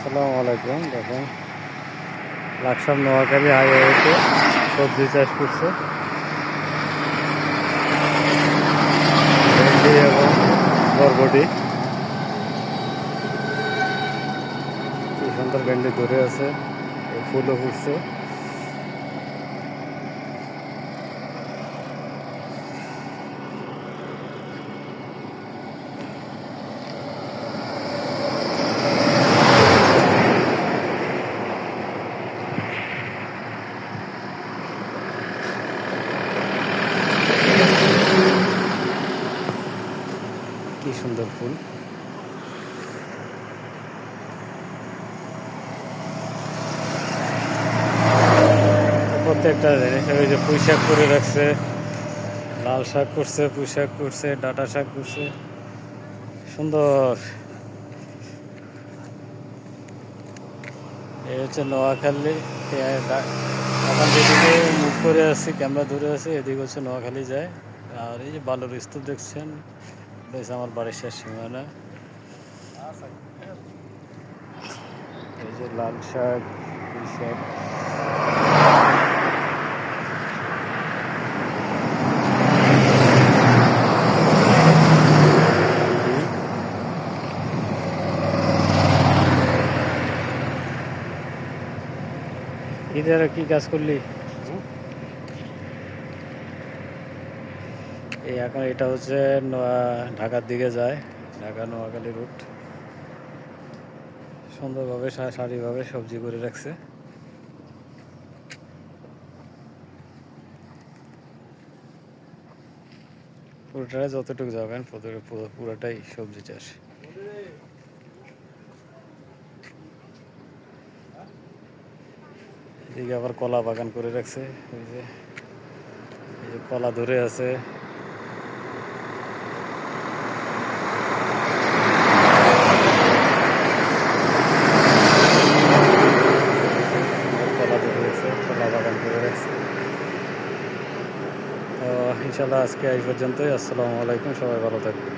আসসালামু আলাইকুম। দেখেন, লাকসাম নোয়াখালী হাইওয়েতে সবজি চাষ করছে। ভেন্ডি এবং বরবটি। কি সুন্দর ভেন্ডি ধরে আছে ফুলও ফুটছে। কি সুন্দর ফুল। প্রত্যেকটা জিনিস ওই যে পুঁই শাক করে রাখছে, লাল শাক করছে, পুঁই শাক করছে, ডাটা শাক করছে। সুন্দর। এই হচ্ছে নোয়াখালী। এখন যেদিকে মুখ করে আছি, ক্যামেরা ধরে আছি, এদিকে হচ্ছে নোয়াখালী যায়। আর এই যে বালুর স্তূপ দেখছেন হচ্ছে আমার বাড়ির শেষ সীমানা। এই যে লাল শাক শাক। ঈদের কি কাজ করলি? এই এখন এটা হচ্ছে ঢাকার দিকে যায়, ঢাকা নোয়াখালী রুট সুন্দরভাবে সারিভাবে সবজি করে রাখছে। পুরোটাই যতটুকু যাবেন, পুরো- পুরো- পুরোটাই সবজি চাষ। এদিকে আবার কলা বাগান করে রাখছে এই যে কলা ধরে আছে কলা ধরে রাখছে কলা বাগান করে রাখছে তো ইনশাল্লাহ আজকে এই পর্যন্তই। আসসালামু আলাইকুম সবাই ভালো থাকবেন।